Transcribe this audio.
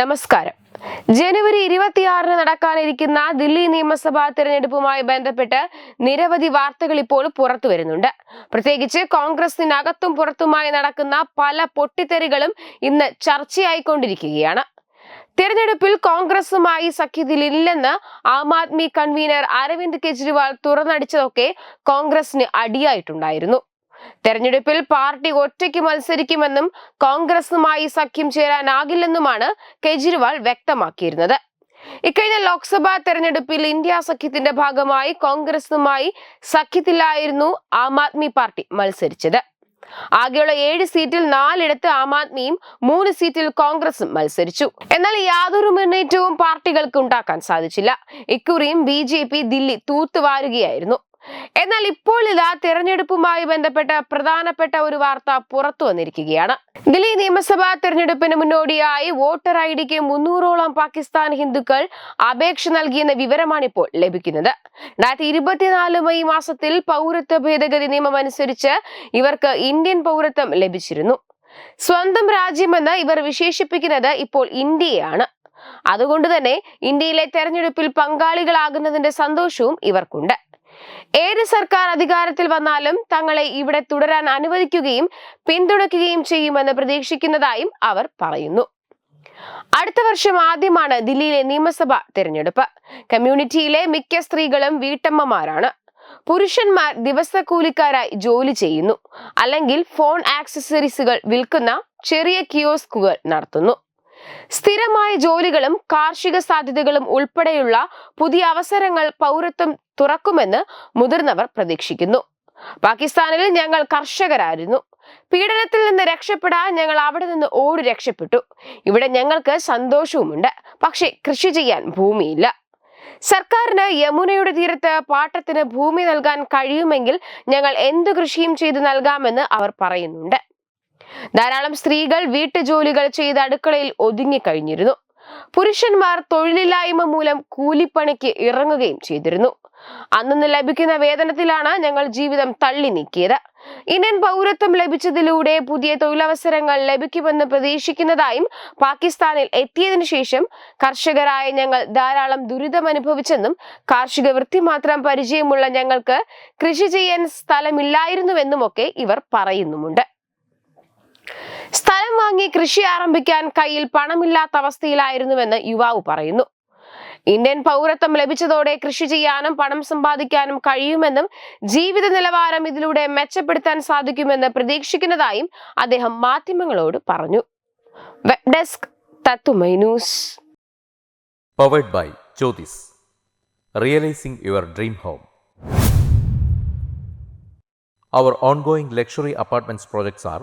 നമസ്കാരം. ജനുവരി ഇരുപത്തിയാറിന് നടക്കാനിരിക്കുന്ന ദില്ലി നിയമസഭാ തിരഞ്ഞെടുപ്പുമായി ബന്ധപ്പെട്ട് നിരവധി വാർത്തകൾ ഇപ്പോൾ പുറത്തു വരുന്നുണ്ട്. പ്രത്യേകിച്ച് കോൺഗ്രസിനകത്തും പുറത്തുമായി നടക്കുന്ന പല പൊട്ടിത്തെറികളും ഇന്ന് ചർച്ചയായിക്കൊണ്ടിരിക്കുകയാണ്. തിരഞ്ഞെടുപ്പിൽ കോൺഗ്രസുമായി സഖ്യത്തിലില്ലെന്ന് ആം ആദ്മി കൺവീനർ അരവിന്ദ് കെജ്രിവാൾ തുറന്നടിച്ചതൊക്കെ കോൺഗ്രസിന് അടിയായിട്ടുണ്ടായിരുന്നു. തെരഞ്ഞെടുപ്പിൽ പാർട്ടി ഒറ്റയ്ക്ക് മത്സരിക്കുമെന്നും കോൺഗ്രസുമായി സഖ്യം ചേരാനാകില്ലെന്നുമാണ് കെജ്രിവാൾ വ്യക്തമാക്കിയിരുന്നത്. ഇക്കഴിഞ്ഞ ലോക്സഭാ തെരഞ്ഞെടുപ്പിൽ ഇന്ത്യ സഖ്യത്തിന്റെ ഭാഗമായി കോൺഗ്രസുമായി സഖ്യത്തിലായിരുന്നു ആം ആദ്മി പാർട്ടി മത്സരിച്ചത്. ആകെയുള്ള ഏഴ് സീറ്റിൽ നാലിടത്ത് ആം ആദ്മിയും മൂന്ന് സീറ്റിൽ കോൺഗ്രസും മത്സരിച്ചു. എന്നാൽ യാതൊരു മുന്നേറ്റവും പാർട്ടികൾക്ക് ഉണ്ടാക്കാൻ സാധിച്ചില്ല. ഇക്കുറിയും ബി ജെ പി ദില്ലി തൂത്തുവാരുകയായിരുന്നു. എന്നാൽ ഇപ്പോൾ ഇതാ തിരഞ്ഞെടുപ്പുമായി ബന്ധപ്പെട്ട പ്രധാനപ്പെട്ട ഒരു വാർത്ത പുറത്തു വന്നിരിക്കുകയാണ്. ദില്ലി നിയമസഭാ തെരഞ്ഞെടുപ്പിന് മുന്നോടിയായി വോട്ടർ ഐ ഡിക്ക് മുന്നൂറോളം പാകിസ്ഥാൻ ഹിന്ദുക്കൾ അപേക്ഷ നൽകിയെന്ന വിവരമാണ് ഇപ്പോൾ ലഭിക്കുന്നത്. രണ്ടായിരത്തി ഇരുപത്തിനാല് മെയ് മാസത്തിൽ പൗരത്വ ഭേദഗതി നിയമം അനുസരിച്ച് ഇവർക്ക് ഇന്ത്യൻ പൗരത്വം ലഭിച്ചിരുന്നു. സ്വന്തം രാജ്യമെന്ന് ഇവർ വിശേഷിപ്പിക്കുന്നത് ഇപ്പോൾ ഇന്ത്യയാണ്. അതുകൊണ്ട് തന്നെ ഇന്ത്യയിലെ തെരഞ്ഞെടുപ്പിൽ പങ്കാളികളാകുന്നതിന്റെ സന്തോഷവും ഇവർക്കുണ്ട്. ഏത് സർക്കാർ അധികാരത്തിൽ വന്നാലും തങ്ങളെ ഇവിടെ തുടരാൻ അനുവദിക്കുകയും പിന്തുണയ്ക്കുകയും ചെയ്യുമെന്ന് പ്രതീക്ഷിക്കുന്നതായും അവർ പറയുന്നു. അടുത്ത വർഷം ആദ്യമാണ് ദില്ലിയിലെ നിയമസഭാ തിരഞ്ഞെടുപ്പ്. കമ്മ്യൂണിറ്റിയിലെ മിക്ക സ്ത്രീകളും വീട്ടമ്മമാരാണ്. പുരുഷന്മാർ ദിവസക്കൂലിക്കാരായി ജോലി ചെയ്യുന്നു. അല്ലെങ്കിൽ ഫോൺ ആക്സസറീസുകൾ വിൽക്കുന്ന ചെറിയ കിയോസ്കുകൾ നടത്തുന്നു. സ്ഥിരമായ ജോലികളും കാർഷിക സാധ്യതകളും ഉൾപ്പെടെയുള്ള പുതിയ അവസരങ്ങൾ പൗരത്വം തുറക്കുമെന്ന് മുതിർന്നവർ പ്രതീക്ഷിക്കുന്നു. പാകിസ്ഥാനിൽ ഞങ്ങൾ കർഷകരായിരുന്നു. പീഡനത്തിൽ നിന്ന് രക്ഷപ്പെടാൻ ഞങ്ങൾ അവിടെ നിന്ന് ഓടി രക്ഷപ്പെട്ടു. ഇവിടെ ഞങ്ങൾക്ക് സന്തോഷവുമുണ്ട്. പക്ഷെ കൃഷി ചെയ്യാൻ ഭൂമിയില്ല. സർക്കാരിന് യമുനയുടെ തീരത്ത് പാട്ടത്തിന് ഭൂമി നൽകാൻ കഴിയുമെങ്കിൽ ഞങ്ങൾ എന്ത് കൃഷിയും ചെയ്തു നൽകാമെന്ന് അവർ പറയുന്നുണ്ട്. ധാരാളം സ്ത്രീകൾ വീട്ടുജോലികൾ ചെയ്ത് അടുക്കളയിൽ ഒതുങ്ങിക്കഴിഞ്ഞിരുന്നു പുരുഷന്മാർ തൊഴിലില്ലായ്മ മൂലം കൂലിപ്പണിക്ക് ഇറങ്ങുകയും ചെയ്തിരുന്നു. അന്നു ലഭിക്കുന്ന വേതനത്തിലാണ് ഞങ്ങൾ ജീവിതം തള്ളി നീക്കിയത്. ഇന്ത്യൻ പൗരത്വം ലഭിച്ചതിലൂടെ പുതിയ തൊഴിലവസരങ്ങൾ ലഭിക്കുമെന്ന് പ്രതീക്ഷിക്കുന്നതായും പാകിസ്ഥാനിൽ എത്തിയതിനു ശേഷം കർഷകരായ ഞങ്ങൾ ധാരാളം ദുരിതം അനുഭവിച്ചെന്നും കാർഷിക വൃത്തി മാത്രം പരിചയമുള്ള ഞങ്ങൾക്ക് കൃഷി ചെയ്യാൻ സ്ഥലമില്ലായിരുന്നുവെന്നുമൊക്കെ ഇവർ പറയുന്നുമുണ്ട്. സ്ഥലം വാങ്ങി കൃഷി ആരംഭിക്കാൻ കയ്യിൽ പണമില്ലാത്ത അവസ്ഥയിലായിരുന്നുവെന്ന് യുവാവ് പറയുന്നു ഇന്ത്യൻ പൗരത്വം ലഭിച്ചതോടെ കൃഷി ചെയ്യാനും പണം സമ്പാദിക്കാനും കഴിയുമെന്നും ജീവിത നിലവാരം ഇതിലൂടെ മെച്ചപ്പെടുത്താൻ സാധിക്കുമെന്ന് പ്രതീക്ഷിക്കുന്നതായും അദ്ദേഹം മാധ്യമങ്ങളോട് പറഞ്ഞു വെബ് ഡെസ്ക് തത്തുമൈ news Powered by Jyotis. Realizing your dream home. Our ongoing luxury apartments projects are